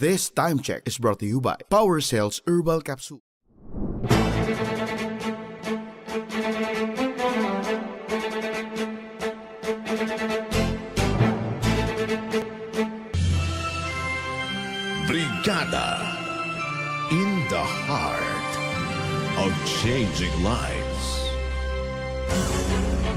This time check is brought to you by Power Sales Herbal Capsule. Brigada in the heart of changing lives.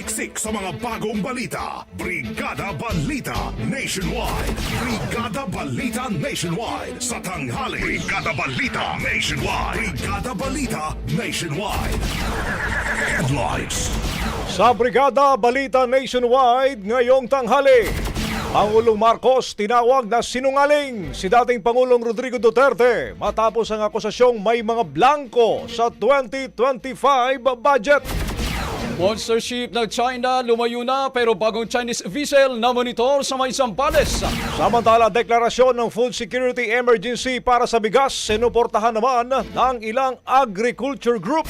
Siksik sa mga bagong balita. Brigada Balita Nationwide. Brigada Balita Nationwide sa tanghali. Brigada Balita Nationwide. Brigada Balita Nationwide. Headlines. Sa Brigada Balita Nationwide ngayong tanghali, Pangulong Marcos tinawag na sinungaling si dating Pangulong Rodrigo Duterte matapos ang akusasyong may mga blanco sa 2025 budget. Monster ship ng China lumayo na pero bagong Chinese vessel na monitor sa may Zambales. Samantala, deklarasyon ng food security emergency para sa bigas sinuportahan naman ng ilang agriculture group.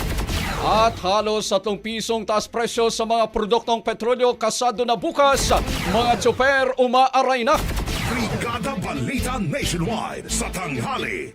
At halos 3 pisong taas presyo sa mga produktong petrolyo kasado na bukas. Mga tsoper umaaray na. Brigada Balita Nationwide sa tanghali.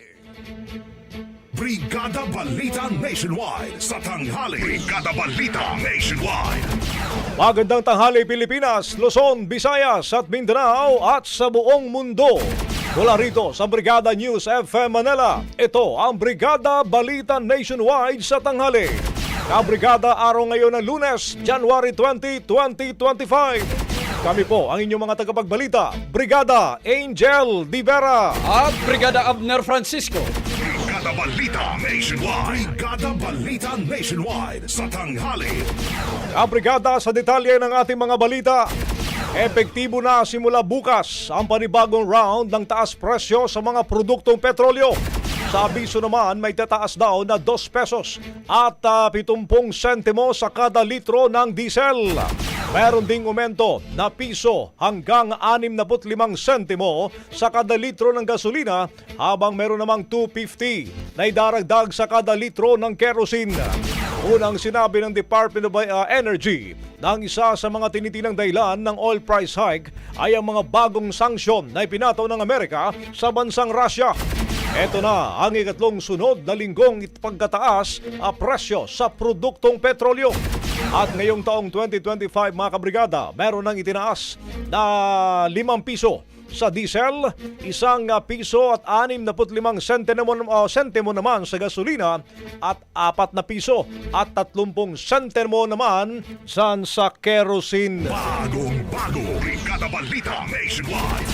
Brigada Balita Nationwide sa tanghali. Brigada Balita Nationwide. Magandang tanghali Pilipinas, Luzon, Visayas at Mindanao at sa buong mundo. Mula rito sa Brigada News FM Manila, ito ang Brigada Balita Nationwide sa tanghali. Kabrigada araw ngayon ng Lunes, January 20, 2025. Kami po ang inyong mga tagapagbalita, Brigada Angel Divera. At Brigada Abner Francisco. Brigada Balita Nationwide. Brigada Balita Nationwide sa tanghali. Kabrigada sa detalye ng ating mga balita. Epektibo na simula bukas ang panibagong round ng taas presyo sa mga produktong petrolyo. Sa abiso naman may tataas daw na 2 pesos at ah, 70 sentimo sa kada litro ng diesel. Meron ding umento na piso hanggang 65 sentimo sa kada litro ng gasolina habang meron namang 250 na idaragdag sa kada litro ng kerosene. Unang sinabi ng Department of uh, Energy na ang isa sa mga tinitinang dahilan ng oil price hike ay ang mga bagong sanksyon na ipinataw ng Amerika sa bansang Russia. Ito na ang ikatlong sunod na linggong pagkataas a presyo sa produktong petrolyo. At ngayong taong 2025 mga kabrigada, meron nang itinaas na 5 piso sa diesel, isang ah, piso at 65 sentimo, uh, sentimo naman sa gasolina at 4 na piso at 30 sentimo naman san sa kerosene. Bagong bago, Brigada Balita Nationwide.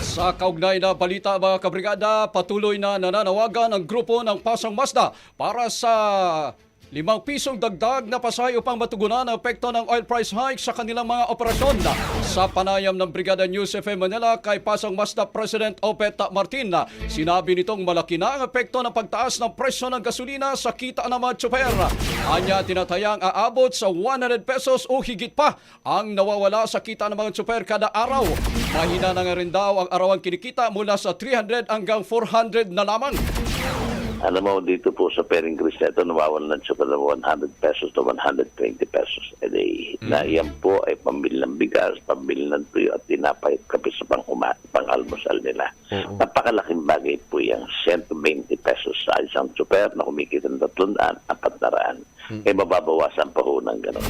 Sa kaugnay na balita mga kabrigada, patuloy na nananawagan ang grupo ng Pasang Mazda para sa limang pisong dagdag na pasay upang matugunan ang epekto ng oil price hike sa kanilang mga operasyon. Sa panayam ng Brigada News FM Manila kay Pasang Mazda President Opet Martin, sinabi nitong malaki na ang epekto ng pagtaas ng presyo ng gasolina sa kita ng mga tsoper. Anya tinatayang aabot sa 100 pesos o higit pa ang nawawala sa kita ng mga tsoper kada araw. Mahina na nga rin daw ang arawang kinikita mula sa 300 hanggang 400 na lamang. Alam mo, dito po sa pairing grease na ito, nawawalan siya pa ng 100 pesos to 120 pesos a day. Na yan po ay pambili ng bigas, pambili ng tuyo at tinapay at kape sa pang, pang almusal nila. Napakalaking bagay po yung 120 pesos sa isang super na kumikita ng 300, 400. Eh, mababawasan pa ng gano'n.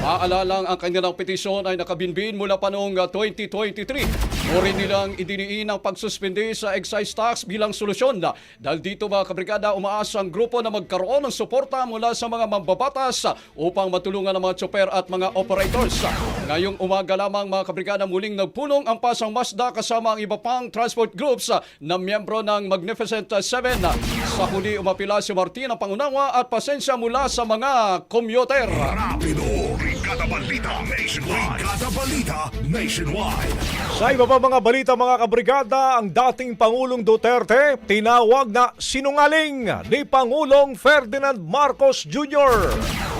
Maalalang ang kanilang petisyon ay nakabinbin mula pa noong uh, 2023. Muli nilang idiniin ang pagsuspindi sa excise tax bilang solusyon. Dahil dito mga kabrigada, umaas ang grupo na magkaroon ng suporta mula sa mga mambabatas upang matulungan ang mga tsoper at mga operators. Ngayong umaga lamang mga kabrigada muling nagpulong ang Pasang Mazda kasama ang iba pang transport groups na miyembro ng Magnificent Seven. Sa huli umapila si Martin ang pangunawa at pasensya mula sa mga commuter. Rapido, Brigada Balita Nationwide. Brigada Balita Nationwide. Sa iba pa mga balita mga kabrigada, ang dating Pangulong Duterte tinawag na sinungaling ni Pangulong Ferdinand Marcos Jr.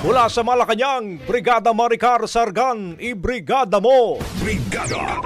Mula sa Malacanang, Brigada Maricar Sargan, ibrigada mo! Brigada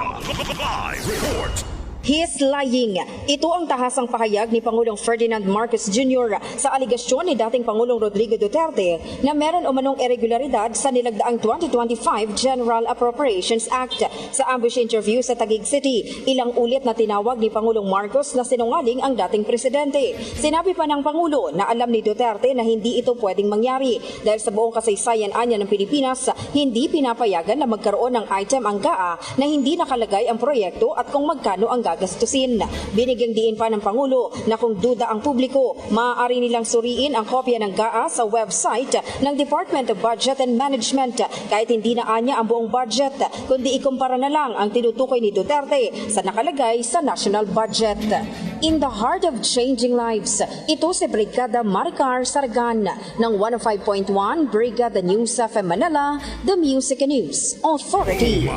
Live Report. He is lying. Ito ang tahasang pahayag ni Pangulong Ferdinand Marcos Jr. sa aligasyon ni dating Pangulong Rodrigo Duterte na meron umanong irregularidad sa nilagdaang 2025 General Appropriations Act. Sa ambush interview sa Taguig City, ilang ulit na tinawag ni Pangulong Marcos na sinungaling ang dating presidente. Sinabi pa ng Pangulo na alam ni Duterte na hindi ito pwedeng mangyari dahil sa buong kasaysayan anya ng Pilipinas, hindi pinapayagan na magkaroon ng item ang GAA na hindi nakalagay ang proyekto at kung magkano ang gagastusin. Binigyang diin pa ng Pangulo na kung duda ang publiko, maaari nilang suriin ang kopya ng GAA sa website ng Department of Budget and Management kahit hindi na anya ang buong budget, kundi ikumpara na lang ang tinutukoy ni Duterte sa nakalagay sa national budget. In the heart of changing lives, ito si Brigada Maricar Sargan ng 105.1 Brigada News FM Manila, The Music News Authority.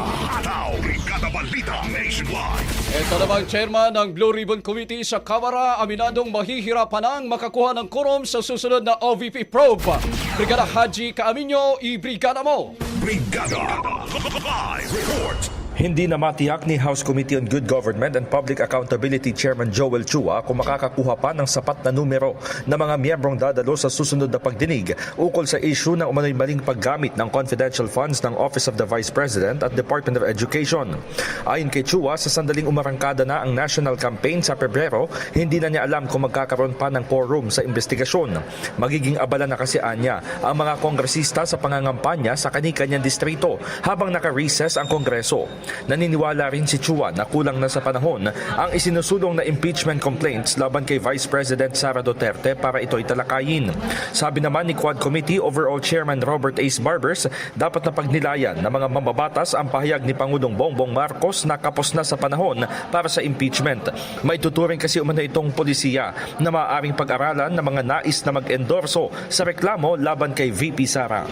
Brigada Balita Nationwide. Ito namang chairman ng Blue Ribbon Committee sa Kamara, aminadong mahihirapan ang makakuha ng quorum sa susunod na OVP probe. Brigada Haji Kaaminyo, i-brigada mo! Brigada Live Report. Hindi na matiyak ni House Committee on Good Government and Public Accountability Chairman Joel Chua kung makakakuha pa ng sapat na numero na mga miyembrong dadalo sa susunod na pagdinig ukol sa issue ng umano'y maling paggamit ng confidential funds ng Office of the Vice President at Department of Education. Ayon kay Chua, sa sandaling umarangkada na ang national campaign sa Pebrero, hindi na niya alam kung magkakaroon pa ng quorum sa investigasyon. Magiging abala na kasi anya ang mga kongresista sa pangangampanya sa kani-kanyang distrito habang naka-recess ang Kongreso. Naniniwala rin si Chua na kulang na sa panahon ang isinusulong na impeachment complaints laban kay Vice President Sara Duterte para ito'y talakayin. Sabi naman ni Quad Committee Overall Chairman Robert Ace Barbers, dapat na pagnilayan ng mga mambabatas ang pahayag ni Pangulong Bongbong Marcos na kapos na sa panahon para sa impeachment. May tuturing kasi umano itong polisiya na maaaring pag-aralan ng mga nais na mag-endorso sa reklamo laban kay VP Sara.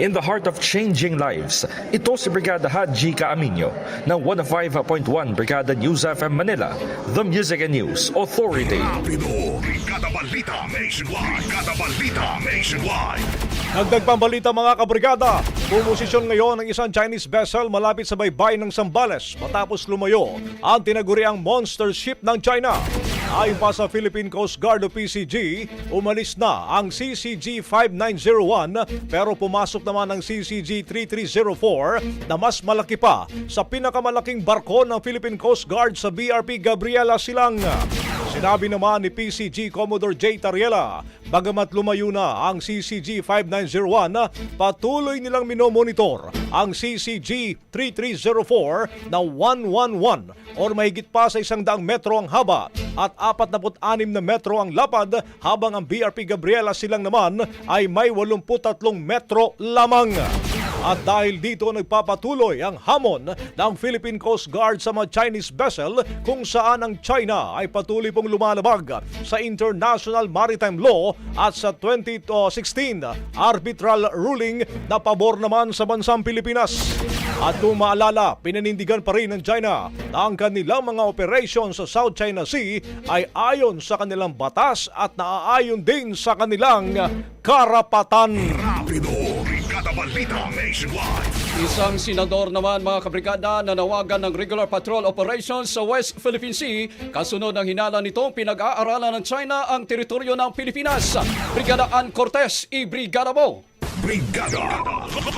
In the heart of changing lives, ito si Brigada Haji Kaaminyo ng 105.1 Brigada News FM Manila, The Music and News Authority. Brigada Balita Nationwide. Brigada Balita Nationwide. Nagdag pambalita mga kabrigada, pumosisyon ngayon ang isang Chinese vessel malapit sa baybay ng Sambales matapos lumayo ang tinaguriang monster ship ng China. Ayon pa sa Philippine Coast Guard o PCG, umalis na ang CCG 5901 pero pumasok naman ang CCG 3304 na mas malaki pa sa pinakamalaking barko ng Philippine Coast Guard sa BRP Gabriela Silang. Sinabi naman ni PCG Commodore J. Tariela, bagamat lumayo na ang CCG 5901, patuloy nilang minomonitor ang CCG 3304 na 111 or mahigit pa sa isang daang metro ang haba at 46 na metro ang lapad habang ang BRP Gabriela silang naman ay may 83 metro lamang. At dahil dito nagpapatuloy ang hamon ng Philippine Coast Guard sa mga Chinese vessel kung saan ang China ay patuloy pong lumalabag sa international maritime law at sa 2016 arbitral ruling na pabor naman sa bansang Pilipinas. At kung maalala, pinanindigan pa rin ng China na ang kanilang mga operasyon sa South China Sea ay ayon sa kanilang batas at naaayon din sa kanilang karapatan. Rapido, Brigada Balita Nationwide. Isang senador naman mga kabrigada na nawagan ng regular patrol operations sa West Philippine Sea kasunod ng hinala nitong pinag-aaralan ng China ang teritoryo ng Pilipinas. Brigada Ann Cortez, i-brigada mo! Brigada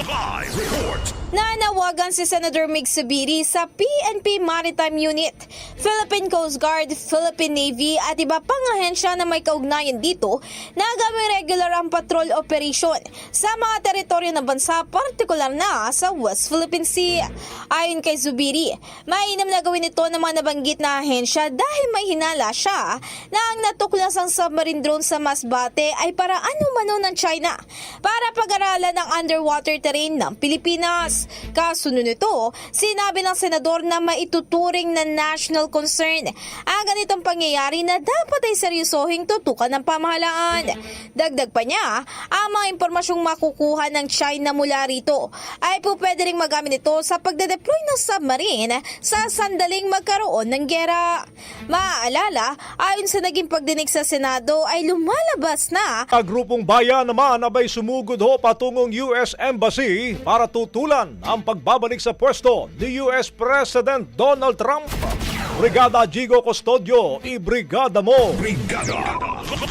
Live Report. Nanawagan si Senator Mig Subiri sa PNP Maritime Unit, Philippine Coast Guard, Philippine Navy at iba pang ahensya na may kaugnayan dito na gawing regular ang patrol operation sa mga teritoryo ng bansa, partikular na sa West Philippine Sea. Ayon kay Zubiri, mainam na gawin ito ng mga nabanggit na ahensya dahil may hinala siya na ang natuklas ang submarine drone sa Masbate ay para ano-mano ng China para pag-aralan ng underwater terrain ng Pilipinas. Kasunod nito, sinabi ng senador na maituturing na national concern ang ganitong pangyayari na dapat ay seryosohing tutukan ng pamahalaan. Dagdag pa niya, ang mga impormasyong makukuha ng China mula rito ay po pwede ring magamit ito sa pagde-deploy ng submarine sa sandaling magkaroon ng gera. Maaalala, ayon sa naging pagdinig sa Senado ay lumalabas na Ang grupong bayan naman abay sumugod ho patungong US Embassy para tutulan ang pagbabalik sa pwesto ni US President Donald Trump. Brigada Jigo Custodio, i-brigada mo! Brigada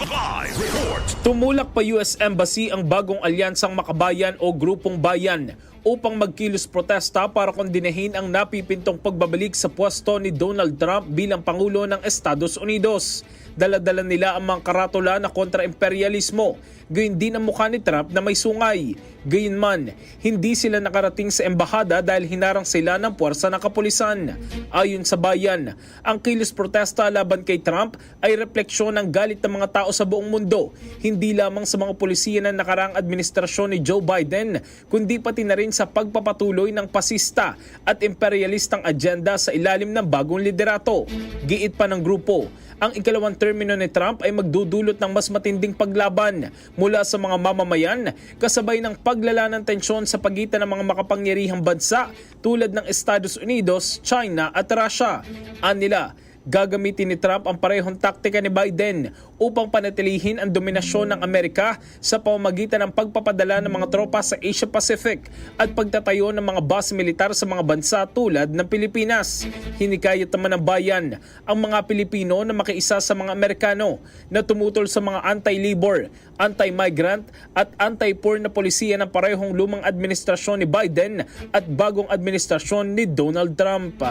Live Report. Tumulak pa US Embassy ang bagong alyansang makabayan o grupong bayan upang magkilos protesta para kondinahin ang napipintong pagbabalik sa pwesto ni Donald Trump bilang Pangulo ng Estados Unidos. Daladala nila ang mga karatula na kontra-imperialismo. Gayun din ang mukha ni Trump na may sungay. Gayunman, hindi sila nakarating sa embahada dahil hinarang sila ng puwersa ng kapulisan. Ayon sa bayan, ang kilos protesta laban kay Trump ay refleksyon ng galit ng mga tao sa buong mundo, hindi lamang sa mga polisiya ng nakarang administrasyon ni Joe Biden, kundi pati na rin sa pagpapatuloy ng pasista at imperialistang agenda sa ilalim ng bagong liderato. Giit pa ng grupo, ang ikalawang termino ni Trump ay magdudulot ng mas matinding paglaban mula sa mga mamamayan kasabay ng paglala ng tensyon sa pagitan ng mga makapangyarihang bansa tulad ng Estados Unidos, China at Russia. Anila, gagamitin ni Trump ang parehong taktika ni Biden upang panatilihin ang dominasyon ng Amerika sa pamamagitan ng pagpapadala ng mga tropa sa Asia Pacific at pagtatayo ng mga base militar sa mga bansa tulad ng Pilipinas. Hinikayat naman ng bayan ang mga Pilipino na makiisa sa mga Amerikano na tumutol sa mga anti-labor, anti-migrant at anti-poor na polisiya ng parehong lumang administrasyon ni Biden at bagong administrasyon ni Donald Trump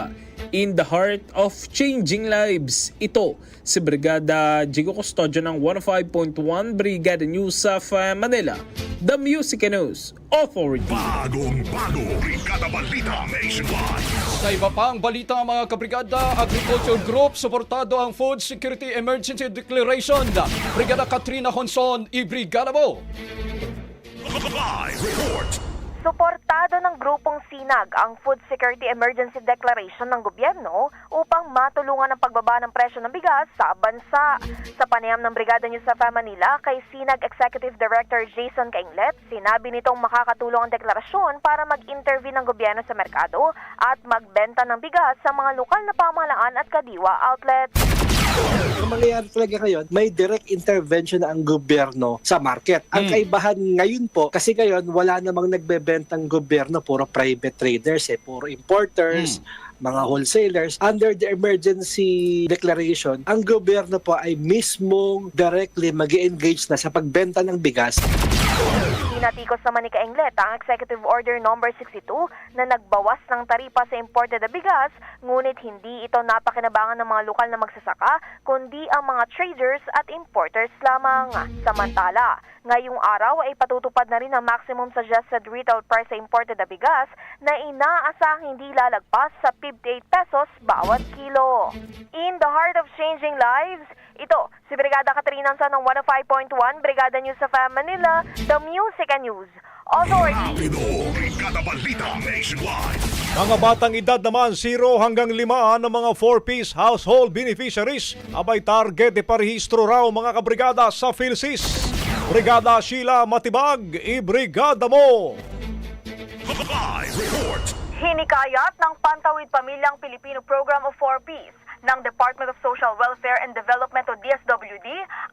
in the heart of changing lives. Ito si Brigada Jigo Custodio ng 105.1 Brigada News of uh, Manila, The Music and News Authority. Bagong bago. Brigada Balita Nationwide. Sa iba pang balita mga kabrigada, Agriculture Group suportado ang Food Security Emergency Declaration. Brigada Katrina Honson, i-brigada mo! Live Report. Suportado ng grupong Sinag ang Food Security Emergency Declaration ng gobyerno upang matulungan ang pagbaba ng presyo ng bigas sa bansa. Sa panayam ng Brigada News sa Manila kay Sinag Executive Director Jason Kainglet, sinabi nitong makakatulong ang deklarasyon para mag-intervene ng gobyerno sa merkado at magbenta ng bigas sa mga lokal na pamahalaan at kadiwa outlets. Ang mangyayari talaga ngayon, may direct intervention ang gobyerno sa market. Ang kaibahan ngayon po, kasi ngayon wala namang nagbebentang gobyerno, puro private traders, eh, puro importers, mga wholesalers. Under the emergency declaration, ang gobyerno po ay mismong directly mag engage na sa pagbenta ng bigas Binatikos naman ni Kainglet ang Executive Order Number 62 na nagbawas ng taripa sa imported na bigas, ngunit hindi ito napakinabangan ng mga lokal na magsasaka, kundi ang mga traders at importers lamang. Samantala, ngayong araw ay patutupad na rin ang maximum suggested retail price sa imported na bigas na inaasahang hindi lalagpas sa 58 pesos bawat kilo. In the heart of changing lives, ito, si Brigada Katrina San ng 105.1, Brigada News sa Manila, The Music and News Authority. Brigada. Mga batang edad naman 0 hanggang 5 ng mga 4-piece household beneficiaries abay target de parehistro raw mga kabrigada sa PhilSys. Brigada Sheila Matibag, i-brigada mo! Live report. Hinikayat ng Pantawid Pamilyang Pilipino Program of 4Ps ng Department of Social Welfare and Development o DSWD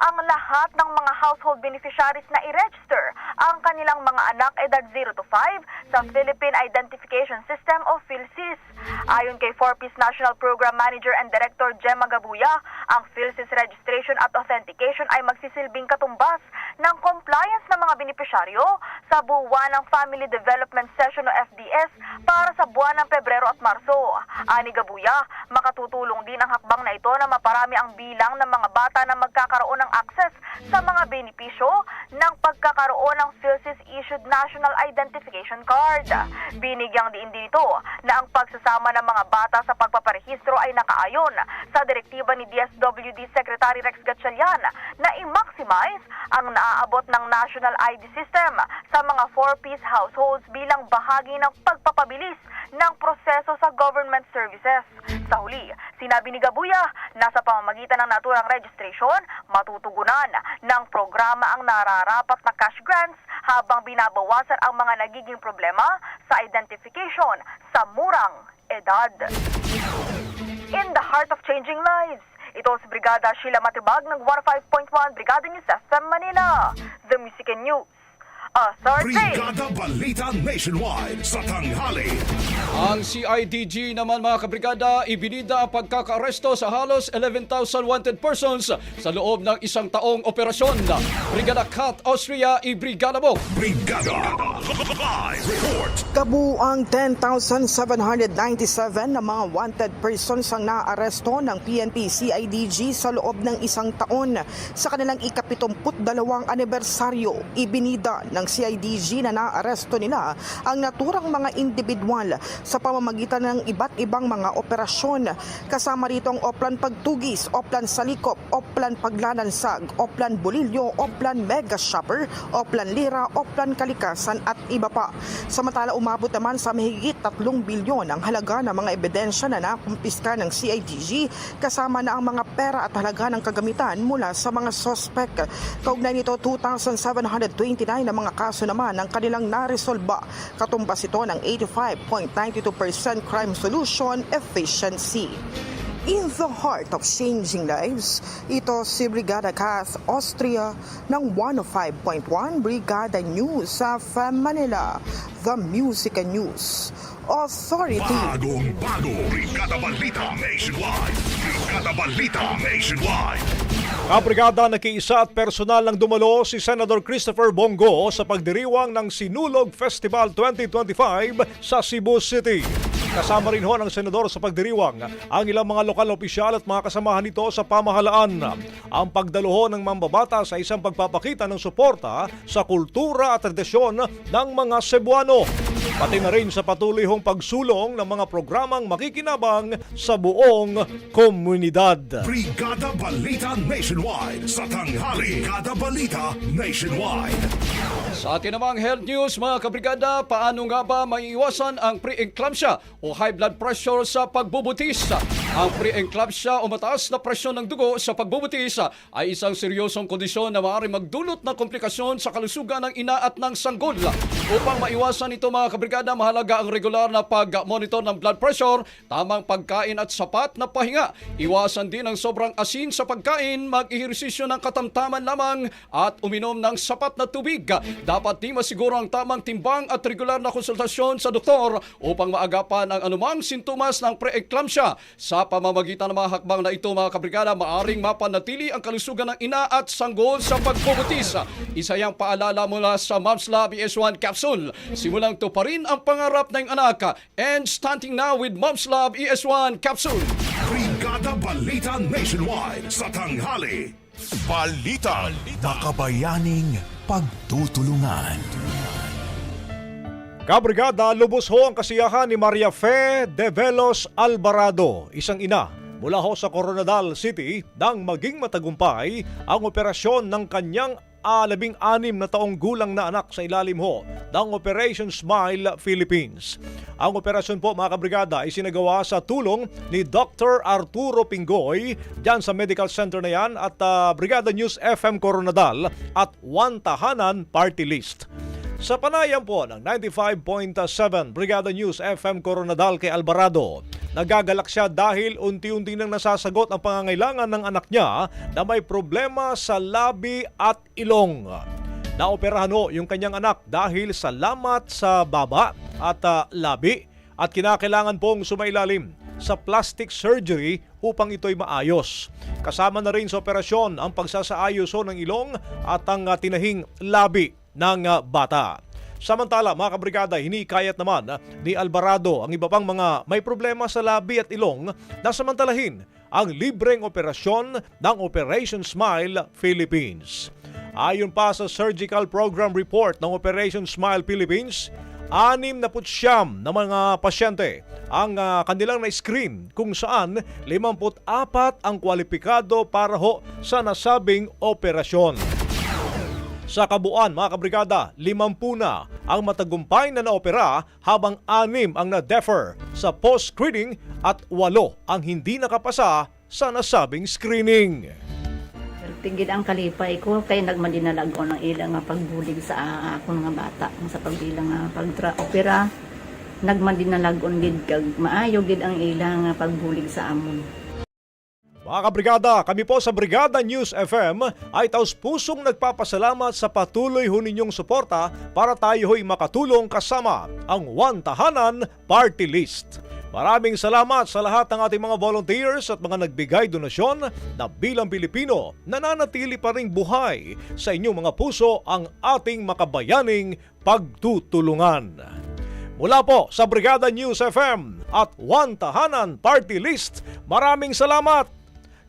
ang lahat ng mga household beneficiaries na i-register ang kanilang mga anak edad 0 to 5 sa Philippine Identification System o PhilSys. Ayon kay 4Ps National Program Manager and Director Gemma Gabuya, ang PhilSys registration at authentication ay magsisilbing katumbas ng compliance ng mga benepisyaryo sa buwan ng Family Development Session o FDS para sa buwan ng Pebrero at Marso. Ani Gabuya, makatutulong din ang hakbang na ito na maparami ang bilang ng mga bata na magkakaroon ng access sa mga benepisyo ng pagkakaroon ng PhilSys issued National Identification Card. Binigyang diin din ito na ang pagsasama ng mga bata sa pagpaparehistro ay nakaayon sa direktiba ni DSWD Secretary Rex Gatchalian na i-maximize ang naaabot ng National ID System sa mga 4-piece households bilang bahagi ng pagpapabilis ng proseso sa government services. Sa huli, sinabi ni Gabuya na sa pamamagitan ng naturang registration, matutugunan ng programa ang nararapat na cash grants habang binabawasan ang mga nagiging problema sa identification sa murang edad. In the heart of changing lives, ito si Brigada Sheila Matibag ng 105.1 Brigada News FM Manila. The Music and News Authority. Brigada Balita Nationwide sa tanghali. Ang CIDG naman mga kabrigada, ibinida ang pagkakaaresto sa halos 11,000 wanted persons sa loob ng isang taong operasyon. Brigada Cat Austria, i-brigada mo! Brigada Live report. Kabuang 10,797 na mga wanted persons ang naaresto ng PNP CIDG sa loob ng isang taon sa kanilang ikapitumput dalawang anibersaryo. Ibinida ng CIDG na naaresto nila ang naturang mga individual sa pamamagitan ng iba't ibang mga operasyon. Kasama rito ang Oplan Pagtugis, Oplan Salikop, Oplan Paglanansag, Oplan Bolilyo, Oplan Mega Shopper, Oplan Lira, Oplan Kalikasan at iba pa. Samantala umabot naman sa mahigit 3 bilyon ang halaga ng mga ebidensya na nakumpiska ng CIDG kasama na ang mga pera at halaga ng kagamitan mula sa mga sospek. Kaugnay nito 2,729 na mga kaso naman ang kanilang naresolba. Katumbas ito ng 85.92% crime solution efficiency. In the heart of changing lives, ito si Brigada Cath Austria ng 105.1 Brigada News sa FM Manila, The Music and News Authority. Bagong bago. Brigada Balita Nationwide. Brigada Balita Nationwide. Kabrigada nakiisa at personal ng dumalo si Senator Christopher Bongo sa pagdiriwang ng Sinulog Festival 2025 sa Cebu City. Kasama rin ho ng senador sa pagdiriwang ang ilang mga lokal opisyal at mga kasamahan nito sa pamahalaan. Ang pagdaluho ng mambabata sa isang pagpapakita ng suporta sa kultura at tradisyon ng mga Cebuano. Pati na rin sa patuloy hong pagsulong ng mga programang makikinabang sa buong komunidad. Brigada Balita Nationwide sa tanghali. Brigada Balita Nationwide. Sa atin namang health news mga kabrigada, paano nga ba maiiwasan ang pre-eclampsia o high blood pressure sa pagbubutis? Ang pre-eclampsia o mataas na presyon ng dugo sa pagbubutis ay isang seryosong kondisyon na maaari magdulot ng komplikasyon sa kalusugan ng ina at ng sanggol. Upang maiwasan ito mga kabrigada, mahalaga ang regular na pag-monitor ng blood pressure, tamang pagkain at sapat na pahinga. Iwasan din ang sobrang asin sa pagkain, mag-ehersisyo ng katamtaman lamang at uminom ng sapat na tubig. dapat di masiguro ang tamang timbang at regular na konsultasyon sa doktor upang maagapan ang anumang sintomas ng preeclampsia. Sa pamamagitan ng mga hakbang na ito mga kabrigada, maaring mapanatili ang kalusugan ng ina at sanggol sa pagbubutis. Isa yang paalala mula sa Moms Lab ES1 capsule. Simulang to pa rin ang pangarap ng anak. And starting now with Moms Lab ES1 capsule. Brigada Balita Nationwide sa tanghali. Balita. Makabayaning pagtutulungan. Kabrigada, lubos ho ang kasiyahan ni Maria Fe de Velos Alvarado, isang ina mula ho sa Coronadal City nang maging matagumpay ang operasyon ng kanyang ah, labing-anim na taong gulang na anak sa ilalim ho ng Operation Smile Philippines. Ang operasyon po mga kabrigada ay sinagawa sa tulong ni Dr. Arturo Pingoy dyan sa medical center na yan at ah, Brigada News FM Coronadal at One Tahanan Party List. Sa panayam po ng 95.7 Brigada News FM Coronadal kay Alvarado, nagagalak siya dahil unti-unti nang nasasagot ang pangangailangan ng anak niya na may problema sa labi at ilong. Naoperahan ho yung kanyang anak dahil sa lamat sa baba at ah, labi at kinakailangan pong sumailalim sa plastic surgery upang ito'y maayos. Kasama na rin sa operasyon ang pagsasaayos ho ng ilong at ang ah, tinahing labi ng ah, bata. Samantala, mga kabrigada, hinikayat naman ah, ni Alvarado ang iba pang mga may problema sa labi at ilong na samantalahin ang libreng operasyon ng Operation Smile Philippines. Ayon pa sa Surgical Program Report ng Operation Smile Philippines, anim na putsyam na mga pasyente ang ah, kanilang na-screen kung saan 54 ang kwalipikado para ho sa nasabing operasyon. Sa kabuuan mga kabrigada, 50 na ang matagumpay na naopera habang anim ang na-defer sa post-screening at walo ang hindi nakapasa sa nasabing screening. Tingid ang kalipay ko kay nagmadinalag ko ng ilang nga pagbulig sa ako nga bata sa pagbilang nga pagtra-opera nagmadinalag on gid kag maayo gid ang ilang nga pagbulig sa amon. Mga kabrigada, kami po sa Brigada News FM ay taus pusong nagpapasalamat sa patuloy ho ninyong suporta para tayo ho'y makatulong kasama ang One Tahanan Party List. Maraming salamat sa lahat ng ating mga volunteers at mga nagbigay donasyon na bilang Pilipino nananatili pa ring buhay sa inyong mga puso ang ating makabayaning pagtutulungan. Mula po sa Brigada News FM at One Tahanan Party List, maraming salamat!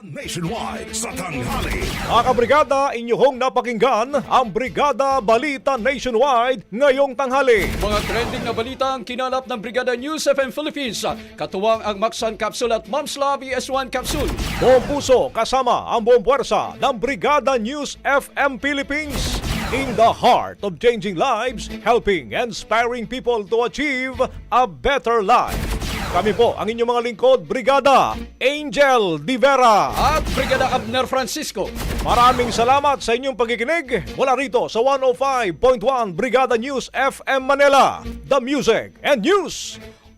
Nationwide sa tanghali. Mga kabrigada, inyong napakinggan ang Brigada Balita Nationwide ngayong tanghali. Mga trending na balita ang kinalap ng Brigada News FM Philippines. Katuwang ang Maxan Capsule at Moms Lab ES1 Capsule. Buong puso kasama ang buong puwersa ng Brigada News FM Philippines. In the heart of changing lives, helping and inspiring people to achieve a better life. Kami po ang inyong mga lingkod, Brigada Angel Divera. At Brigada Abner Francisco. Maraming salamat sa inyong pagkikinig mula rito sa 105.1 Brigada News FM Manila, The Music and News